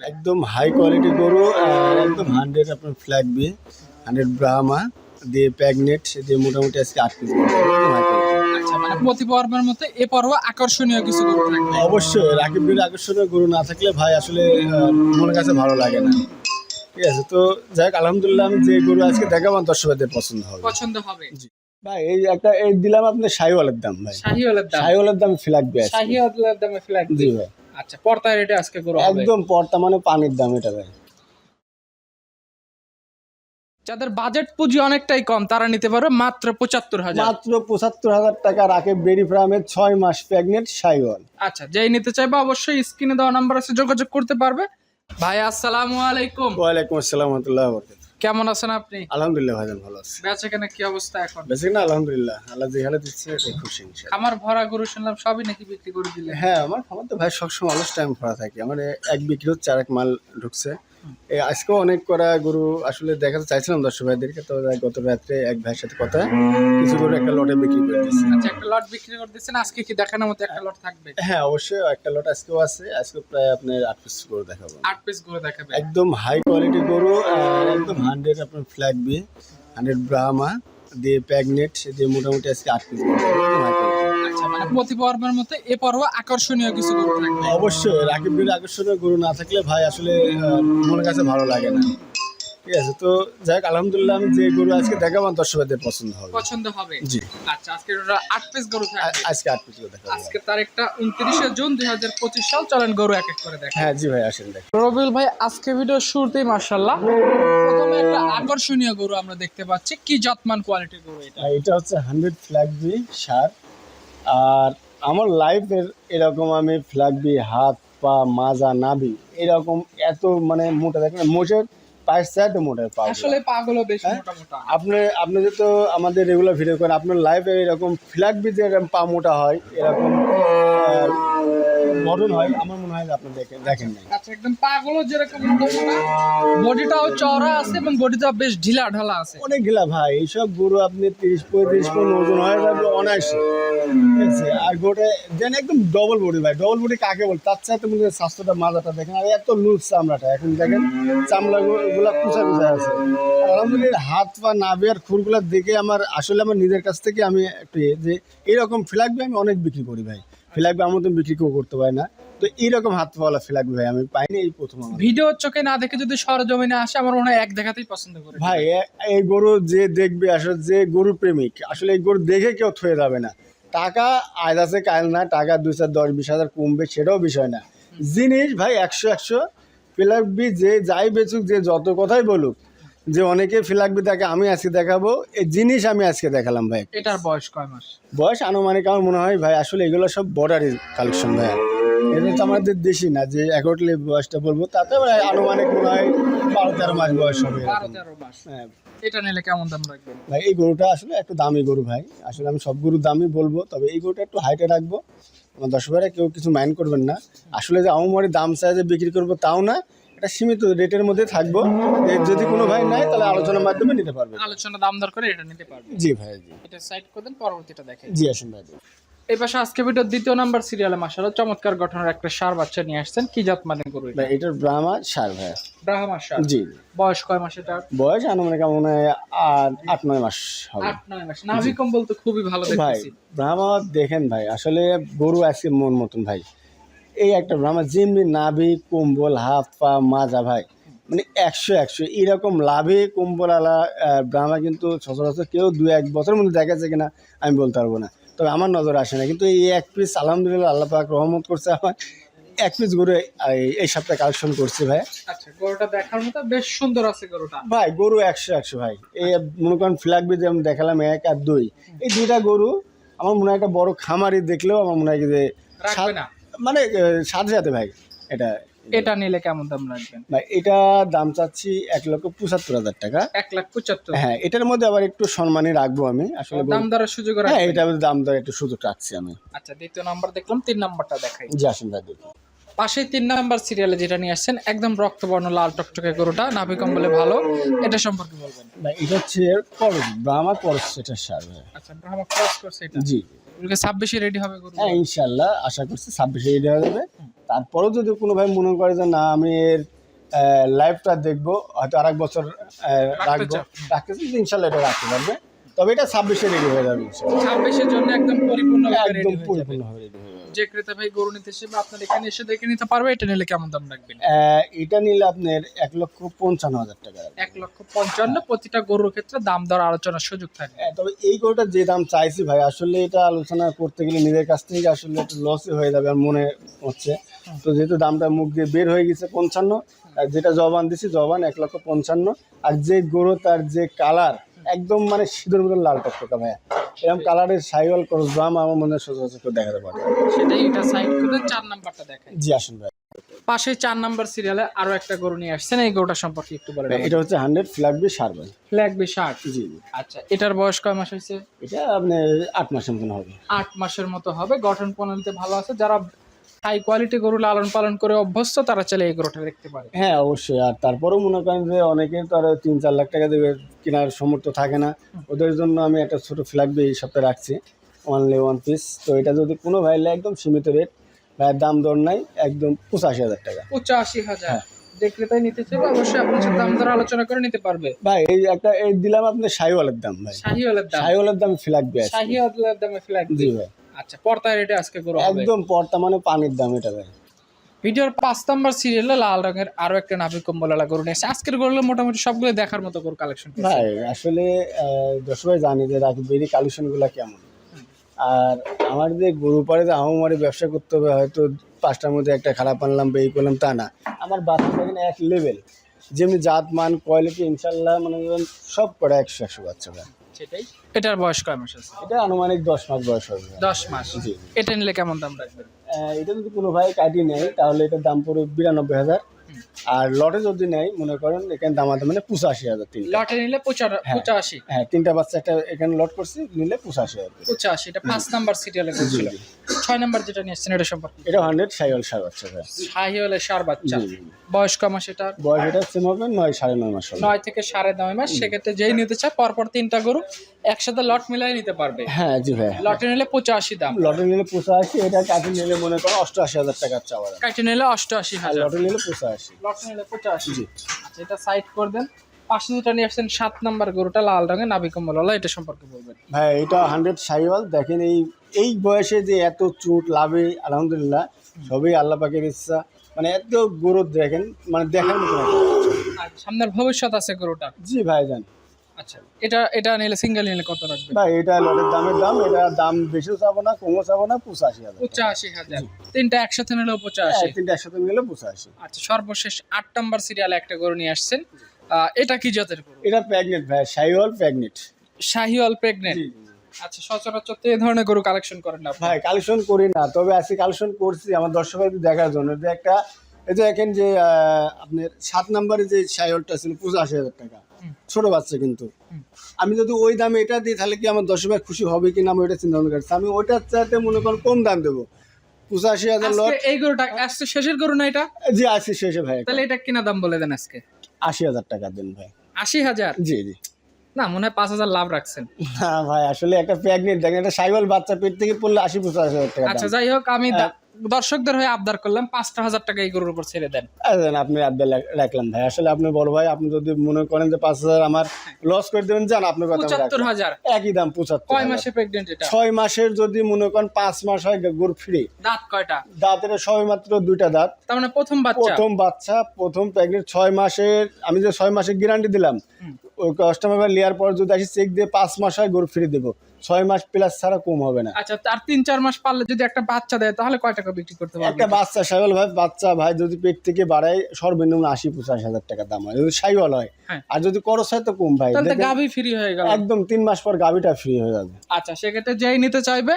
একদম high quality গরু একদম হান্ড্রেড আপনার ফ্ল্যাগ বিয়ে হান্ড্রেড ব্রাহ্মা দিয়ে প্যাগনেট দিয়ে মোটামুটি আজকে আট পিস আচ্ছা মানে প্রতি পর্বের মধ্যে এ পর্ব আকর্ষণীয় কিছু গরু থাকবে। অবশ্যই রাকিব আকর্ষণীয় গরু না থাকলে ভাই আসলে মনের কাছে ভালো লাগে না। ঠিক আছে তো যাই হোক আলহামদুলিল্লাহ আমি যে গরু আজকে দেখাবো আমার দর্শকদের পছন্দ হবে। পছন্দ হবে। ভাই এই একটা এই দিলাম আপনার শাহিওয়ালের দাম ভাই। শাহিওয়ালের দাম। শাহিওয়ালের দাম ফ্ল্যাগ বিয়ে আছে শাহিওয়ালের দামে ফ্ল্যাগ জি ভাই। আচ্ছা পর্তায় রেটে আজকে গরু হবে। একদম পর্তা মানে পানির দাম এটা ভাই। যাদের বাজেট পুঁজি অনেকটাই কম তারা নিতে পারবে মাত্র পঁচাত্তর হাজার। মাত্র পঁচাত্তর হাজার টাকা রাখে বেরি ফার্মের ছয় মাস প্রেগনেন্ট শাহিওয়াল আচ্ছা যেই নিতে চাইবে অবশ্যই স্ক্রিনে দেওয়া নাম্বার আছে যোগাযোগ করতে পারবে। ভাই আসসালামু আলাইকুম। ওয়ালাইকুম আসসালাম রহমতুল্লাহ কেমন আছেন আপনি? আলহামদুলিল্লাহ ভাইজান ভালো আছি। বেচা কেনা কি অবস্থা এখন? বেশি না আলহামদুলিল্লাহ আল্লাহ যে হালে দিচ্ছে খুব খুশি আমার ভরা গরু শুনলাম সবই নাকি বিক্রি করে দিলে হ্যাঁ আমার খাবার তো ভাই সবসময় অলস টাইম ভরা থাকে। আমার এক বিক্রি হচ্ছে আর এক মাল ঢুকছে। আজকেও অনেক করা গরু আসলে দেখাতে চাইছিলাম দর্শক ভাইদেরকে তো গত রাত্রে এক ভাইয়ের সাথে কথা কিছু গরু একটা লটে বিক্রি করে দিচ্ছে আচ্ছা একটা লট বিক্রি করে দিচ্ছেন আজকে কি দেখানোর মতো একটা লট থাকবে? হ্যাঁ অবশ্যই একটা লট আজকেও আছে আজকে প্রায় আপনার আট পিস গরু দেখাবো। আট পিস গরু দেখাবে একদম হাই কোয়ালিটি গরু একদম হান্ড্রেড আপনার ফ্ল্যাগ বি হান্ড্রেড ব্রাহ্মা দিয়ে প্যাগনেট দিয়ে মোটামুটি আজকে আট পিস আচ্ছা মানে প্রতি পর্বের মধ্যে এ পর্ব আকর্ষণীয় কিছু গরু থাকবে। অবশ্যই রাকিব বীর আকর্ষণীয় গরু না থাকলে ভাই আসলে মনের কাছে ভালো লাগে না। ঠিক আছে তো যাই আলহামদুলিল্লাহ আমি যে গরু আজকে দেখাবো দর্শকদের পছন্দ হবে। পছন্দ হবে? জি। আচ্ছা আজকে ওটা আট পিস গরু থাকবে। আজকে আট পিস করে দেখাবো। আজকে তারিখটা উনত্রিশে জুন দুই হাজার পঁচিশ সাল চলেন গরু এক এক করে দেখ। হ্যাঁ জি ভাই আসেন দেখ। রবিউল ভাই আজকে ভিডিও শুরুতেই মার্শাল্লাহ প্রথমে একটা আকর্ষণীয় গরু আমরা দেখতে পাচ্ছি। কি যত্মান কোয়ালিটির গরু এটা? এটা হচ্ছে হান্ড্রেড ফ্ল্যাগ সার। আর আমার লাইফের এরকম আমি ফ্ল্যাগ বি হাত পা মাজা নাভি এরকম এত মানে মোটা দেখেন মোষের পায়ের চাইতে মোটা পা আসলে পাগুলো বেশ হ্যাঁ? মোটা মোটা। আপনি আপনি যেহেতু আমাদের রেগুলার ভিডিও করেন আপনার লাইফে এরকম ফ্ল্যাগ বি যে এরকম পা মোটা হয় এরকম গঠন হয় আমার মনে হয় যে আপনি দেখেন দেখেন নাই। আচ্ছা একদম পাগুলো যেরকম বডিটাও চওড়া আছে এবং বডিটা বেশ ঢিলা ঢালা আছে। অনেক ঢিলা ভাই এইসব গরু আপনি তিরিশ পঁয়ত্রিশ পনেরো ওজন হয়ে যাবে অনায়াসে। আর গোটে দেন একদম ডবল বডি ভাই ডবল বডি কাকে বল? তার চাইতে মনে স্বাস্থ্যটা মাজাটা দেখেন আর এত লুজ চামড়াটা। এখন দেখেন চামড়া কুচা কুচা আছে। আলহামদুলিল্লাহ হাত পা নাভি আর দেখে আমার আসলে আমার নিজের কাছ থেকে আমি একটু যে এরকম ফ্ল্যাগবি আমি অনেক বিক্রি করি ভাই। ফ্ল্যাগবি আমার মতন বিক্রি কেউ করতে পারে না। তো এইরকম হাত পাওয়ালা ফ্ল্যাগবি ভাই আমি পাইনি এই প্রথম ভিডিও চোখে না দেখে যদি সরজমিনে আসে আমার মনে হয় এক দেখাতেই পছন্দ করে। ভাই এই গরু যে দেখবে আসলে যে গরু প্রেমিক আসলে এই গরু দেখে কেউ থয়ে যাবে না। টাকা আজ আছে কাল না টাকা দুই চার দশ বিশ হাজার কমবে সেটাও বিষয় না। জিনিস ভাই একশো একশো ফিলাকবি যে যাই বেচুক যে যত কথাই বলুক যে অনেকে ফিলাকবি তাকে আমি আজকে দেখাবো এই জিনিস আমি আজকে দেখালাম ভাই। এটার বয়স কয় মাস? বয়স আনুমানিক আমার মনে হয় ভাই আসলে এগুলো সব বর্ডারের কালেকশন ভাই এটা তো আমাদের দেশি না যে একটলে বয়সটা বলব তাতে আনুমানিক মনে হয় বারো তেরো মাস বয়স হবে বারো তেরো মাস। হ্যাঁ। এটা নিলে কেমন দাম রাখবেন? ভাই এই গরুটা আসলে একটু দামি গরু ভাই। আসলে আমি সব গরুর দামই বলব তবে এই গরুটা একটু হাইটে রাখব। আমার ভাইরা কেউ কিছু মাইন্ড করবেন না। আসলে যে আমার দাম সাইজে বিক্রি করব তাও না এটা সীমিত রেটের মধ্যে থাকব। যদি কোনো ভাই নাই তাহলে আলোচনার মাধ্যমে নিতে পারবে আলোচনা দাম দর করে এটা নিতে পারবেন। জি ভাই জি। এটা সাইড করে দেন পরবর্তীটা দেখেন জি আসুন ভাই এই পাশে আজকে ভিডিও দ্বিতীয় নাম্বার সিরিয়ালে মাসালা চমৎকার গঠনের একটা সার বাচ্চা নিয়ে আসছেন। কি জাত মানে গরু এটার ব্রাহ্মা সার ভাই ব্রাহ্মা সার। জি। বয়স কয় মাস এটা বয়স আনুমানিক আমার মনে হয় আট নয় মাস হবে। আট নয় মাস। নাভি কম্বল তো খুবই ভালো ভাই দেখতেছি। ব্রাহ্মা দেখেন ভাই আসলে গরু আজকে মন মতন ভাই। এই একটা ব্রাহ্মা যেমনি নাভি কম্বল হাত পা মাজা ভাই। মানে একশো একশো। এরকম লাভে আহ, ব্রাহ্মা কিন্তু সচরাচর কেউ দু এক বছরের মধ্যে দেখা যাচ্ছে কিনা আমি বলতে পারব না। তবে আমার নজর আসে না। কিন্তু এই এক পিস আলহামদুলিল্লাহ আল্লাহ পাক রহমত করছে আমার। এক পিস গরু এই- সপ্তাহে কালেকশন করছে ভাই। আচ্ছা গরুটা দেখার মতো বেশ সুন্দর আছে গরুটা। ভাই গরু একশো একশো ভাই। এই মনে করেন ফ্ল্যাগ বি যেমন দেখালাম এক আর দুই। এই দুইটা গরু আমার মনে হয় একটা বড় খামারি দেখলেও আমার মনে হয় যে মানে সাথে সাথে ভাই এটা এটা নিলে কেমন দাম রাখবেন? ভাই এটা দাম চাচ্ছি এক লক্ষ পঁচাত্তর হাজার টাকা। এক লাখ পঁচাত্তর। হ্যাঁ এটার মধ্যে আবার একটু সম্মানই রাখব আমি। আসলে দাম দরের সুযোগ হ্যাঁ এটা দাম দর একটু সুযোগ রাখছি আমি। আচ্ছা দ্বিতীয় নাম্বার দেখলাম তিন নাম্বারটা দেখাই। জি আসুন ভাই দেখুন পাশে তিন নাম্বার সিরিয়ালে যেটা নিয়ে আসছেন একদম রক্তবর্ণ লাল টকটকে গরুটা নাভি কম্বলে ভালো। এটা সম্পর্কে বলবেন। ভাই এটা হচ্ছে করস বা আমার করস সেটার সার আচ্ছা ব্রাহ্মা ক্রস করছে এটা জি ছাব্বিশে রেডি হবে গরু হ্যাঁ ইনশাল্লাহ আশা করছি ছাব্বিশে এটা হয়ে যাবে। তারপরেও যদি কোনো ভাই মনে করে যে না আমি এর লাইফটা দেখব হয়তো আর এক বছর রাখব চাও। রাখতে চাই, ইনশাল্লাহ এটা রাখতে পারবে তবে এটা ছাব্বিশে রেডি হয়ে যাবে। ছাব্বিশের জন্য একদম পরিপূর্ণ একদম হয়ে যাবে যে ক্রেতা ভাই গরু নিতে এসে আপনার এখানে এসে দেখে নিতে পারবে এটা নিলে কেমন দাম রাখবেন? এটা নিলে আপনার এক লক্ষ পঞ্চান্ন হাজার টাকা এক লক্ষ পঞ্চান্ন প্রতিটা গরুর ক্ষেত্রে দাম দর আলোচনার সুযোগ থাকে তবে এই গরুটা যে দাম চাইছি ভাই আসলে এটা আলোচনা করতে গেলে নিজের কাছ থেকে আসলে একটু লসই হয়ে যাবে আর মনে হচ্ছে। তো যেহেতু দামটা মুখ দিয়ে বের হয়ে গেছে পঞ্চান্ন আর যেটা জবান দিছি জবান এক লক্ষ পঞ্চান্ন। আর যে গরু তার যে কালার একদম মানে সিঁদুর মতন লাল টকটকা ভাইয়া। এরকম কালারের সাইওয়াল ক্রস দাম আমার মনে হয় সচরাচর কেউ দেখাতে পারে। সেটাই এটা সাইড করে চার নাম্বারটা দেখাই। জি আসুন ভাই পাশে চার নাম্বার সিরিয়ালে আরও একটা গরু নিয়ে আসছেন এই গরুটা সম্পর্কে একটু বলে এটা হচ্ছে হান্ড্রেড ফ্ল্যাগ বি সার ভাই লাগবে ষাট? জি জি। আচ্ছা এটার বয়স কয় মাস হয়েছে? এটা আপনার আট মাসের মতন হবে। আট মাসের মতো হবে গঠন প্রণালীতে ভালো আছে। যারা হাই কোয়ালিটি গরু লালন পালন করে অভ্যস্ত তারা চলে এই গরুটা দেখতে পারে। হ্যাঁ অবশ্যই। আর তারপরেও মনে করেন যে অনেকে তো আর তিন চার লাখ টাকা দেবে কেনার সমর্থ থাকে না। ওদের জন্য আমি একটা ছোট ফ্ল্যাগ এই সপ্তাহে রাখছি। অনলি ওয়ান পিস তো এটা যদি কোনো ভাইলে একদম সীমিত রেট ভাইয়ের দাম দর নাই একদম পঁচাশি হাজার টাকা। পঁচাশি হাজার। হ্যাঁ। ক্রেতাই নিতে চাইবে অবশ্যই আপনার সাথে দাম দর আলোচনা করে নিতে পারবে। ভাই এই একটা এই দিলাম আপনার শাহিওয়ালের দাম ভাই। শাহিওয়ালের দাম। শাহিওয়ালের দাম ফ্ল্যাগ শাহিওয়ালের দামে ফ্ল্যাগ জি ভাই। আচ্ছা পর্তায় রেটে আজকে গরু হবে। একদম পর্তা মানে পানির দাম এটা ভাই। ভিডিওর পাঁচ নাম্বার সিরিয়ালে লাল রঙের আরও একটা নাভি কম্বলালা গরু নিয়ে এসেছে। আজকের গরুগুলো মোটামুটি সবগুলো দেখার মতো গরু কালেকশন ভাই আসলে দশ ভাই জানি যে রাখি বেরি কালেকশনগুলো কেমন। আর আমার যে গরু পাড়ে যে আমারে ব্যবসা করতে হবে হয়তো পাঁচটার মধ্যে একটা খারাপ আনলাম বা এই করলাম তা না। আমার বাচ্চা এখানে এক লেভেল যেমনি জাত মান কোয়ালিটি ইনশাল্লাহ মানে সব করে একশো একশো বাচ্চা এটার বয়স কয় মাস আছে? এটা আনুমানিক দশ মাস বয়স হবে। দশ মাস। জি এটা নিলে কেমন দাম রাখবেন? এটা যদি কোনো ভাই কাটি নেয় তাহলে এটার দাম পড়বে বিরানব্বই হাজার। আর লটে যদি নেয় মনে করেন এখানে দাম আছে মানে পঁচাশি হাজার তিন লটে নিলে পঁচা- পঁচাশি? হ্যাঁ তিনটা বাচ্চা একটা এখানে লট করছি নিলে পঁচাশি হাজার। পঁচাশি এটা পাঁচ নাম্বার সিরিয়ালে ছিল ছয় নাম্বার যেটা নিয়ে এসছেন এটা সম্পর্কে? এটা হান্ড্রেড সাইওয়াল সার বাচ্চা ভাই সার বাচ্চা। বয়স কয় মাস এটার? বয়স এটা সেম হবে নয় সাড়ে নয় মাস নয় থেকে সাড়ে নয় মাস সেক্ষেত্রে যেই নিতে চায় পরপর তিনটা গরু একসাথে লট মিলাই নিতে পারবে। হ্যাঁ জি ভাই। লটে নিলে পঁচাশি দাম। লটে নিলে পঁচাশি এটা কাঠে নিলে মনে করো অষ্টআশি হাজার টাকার চাওয়া। কাটে নিলে অষ্টআশি হাজার। লটে নিলে পঁচাশি। লটে নিলে পঁচাশি। জি। আচ্ছা এটা সাইড করে দেন পাশে যেটা নিয়ে আসছেন সাত নাম্বার গরুটা লাল রঙের কম্বলওয়ালা এটা সম্পর্কে বলবেন। ভাই এটা হান্ড্রেড সাইওয়াল দেখেন এই এই বয়সে যে এত চুট লাভে আলহামদুলিল্লাহ সবই আল্লাহ পাকের ইচ্ছা। মানে এত গরু দেখেন মানে দেখার মতো। আর সামনের ভবিষ্যৎ আছে গরুটার জি ভাই জান। আচ্ছা এটা এটা নিলে সিঙ্গেল নিলে কত রাখবেন? ভাই এটা লটের দামের দাম এটা দাম বেশিও চাবো না কমও চাবো না পঁচাশি হাজার পঁচাশি হাজার। তিনটা একসাথে নিলেও পঁচাশি। হ্যাঁ, তিনটা একসাথে মিলে পঁচাশি। আচ্ছা সর্বশেষ আট নম্বর সিরিয়ালে একটা গরু নিয়ে আসছেন। এটা কি জাতের গরু? এটা প্যাগনেট ভাই সাইওয়াল প্যাগনেট শাহিওয়াল প্রেগনেন্ট আচ্ছা সচরাচর তো এই ধরনের গরু কালেকশন করেন না ভাই কালেকশন করি না তবে আজকে কালেকশন করছি আমার দর্শকদের দেখার জন্য। যে একটা এই যে দেখেন যে আপনার সাত নম্বরে যে সাইওয়ালটা ছিল পঁচাশি হাজার টাকা। ছোট বাচ্চা কিন্তু। আমি যদি ওই দামে এটা দিই তাহলে কি আমার দর্শক ভাই খুশি হবে কি না আমি ওইটা চিন্তা ভাবনা করছি। আমি ওইটার চাইতে মনে করেন কম দাম দেবো। পঁচাশি হাজার লট এই গরুটা আজকে শেষের গরু না এটা? জি আজকে শেষে ভাই। তাহলে এটা কিনা দাম বলে দেন আজকে। আশি হাজার টাকা দেন ভাই। আশি হাজার? জি জি। না মনে হয় পাঁচ হাজার লাভ রাখছেন। না ভাই আসলে একটা প্রেগনেন্ট দেখেন একটা সাইওয়াল বাচ্চা পেট থেকে পড়লে আশি পঁচাশি হাজার টাকা আচ্ছা যাই হোক আমি দর্শকদের হয়ে আবদার করলাম পাঁচটা হাজার টাকা এই গরুর উপর ছেড়ে দেন। আচ্ছা, আপনি আবদাল রাখলাম ভাই। আসলে আপনি বড় ভাই আপনি যদি মনে করেন যে পাঁচ হাজার আমার লস করে দেবেন যান আপনার কথা পঁচাত্তর হাজার। একই দাম পঁচাত্তর কয় মাসে প্রেগনেন্ট এটা? ছয় মাসের যদি মনে করেন পাঁচ মাস হয় গরু ফ্রি দাঁত কয়টা? দাঁতের সবে মাত্র দুইটা দাঁত। তার মানে প্রথম বাচ্চা? প্রথম বাচ্চা প্রথম প্রেগনেন্ট ছয় মাসের আমি যে ছয় মাসের গ্যারান্টি দিলাম কাস্টমার নেওয়ার পর যদি আসি চেক দিয়ে পাঁচ মাস হয় গরু ফ্রি দেবো। ছয় মাস প্লাস ছাড়া কম হবে না। আচ্ছা তার তিন চার মাস পারলে যদি একটা বাচ্চা দেয় তাহলে কয় টাকা বিক্রি করতে পারবে? একটা বাচ্চা সাইওয়াল ভাই বাচ্চা ভাই যদি পেট থেকে বাড়ায় সর্বনিম্ন আশি পঁচাশ হাজার টাকা দাম হয়। যদি সাইওয়াল হয় হ্যাঁ। আর যদি করস হয় তো কম ভাই। তাহলে গাভি ফ্রি হয়ে গেল। একদম তিন মাস পর গাভিটা ফ্রি হয়ে যাবে। আচ্ছা সেক্ষেত্রে যেই নিতে চাইবে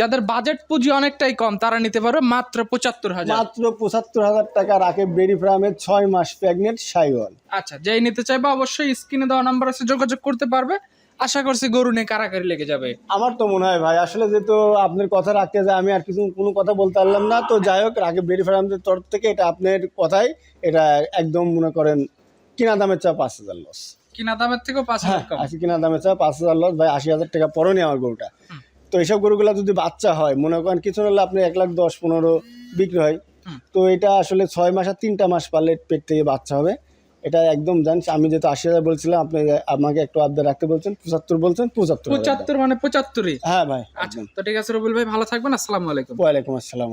যাদের বাজেট পুঁজি অনেকটাই কম তারা নিতে পারবে মাত্র পঁচাত্তর হাজার। মাত্র পঁচাত্তর হাজার টাকা রাখে বেরি ফার্মের ছয় মাস প্রেগনেন্ট সাইওয়াল। আচ্ছা যেই নিতে চাইবে অবশ্যই স্ক্রিনে দেওয়া নাম্বার আছে যোগাযোগ করতে পারবে। আশা করছি গরু নিয়ে কারাকারি লেগে যাবে। আমার তো মনে হয় ভাই আসলে যেহেতু আপনার কথা রাখতে যায় আমি আর কিছু কোনো কথা বলতে পারলাম না। তো যাই হোক রাগে বেরি ফার্মের তরফ থেকে এটা আপনার কথাই এটা একদম মনে করেন কিনা দামের চা পাঁচ হাজার লস কিনা দামের থেকেও পাঁচ হ্যাঁ হাজার আশি কিনা দামের চা পাঁচ হাজার লস ভাই আশি হাজার টাকা পরও আমার গরুটা। তো এইসব গরুগুলো যদি বাচ্চা হয় মনে করেন কিছু হলে আপনি এক লাখ দশ পনেরো বিক্রি হয়। তো এটা আসলে ছয় মাস আর তিনটা মাস পারলে পেট থেকে বাচ্চা হবে। এটা একদম জান আমি যেহেতু আশি হাজার বলছিলাম আপনি আমাকে একটু আবদার রাখতে বলছেন পঁচাত্তর বলছেন পঁচাত্তর পঁচাত্তর মানে পঁচাত্তরই? হ্যাঁ ভাই আচ্ছা তো ঠিক আছে রবুল ভাই ভালো থাকবেন আসসালামু আলাইকুম। ওয়ালাইকুম আসসালাম।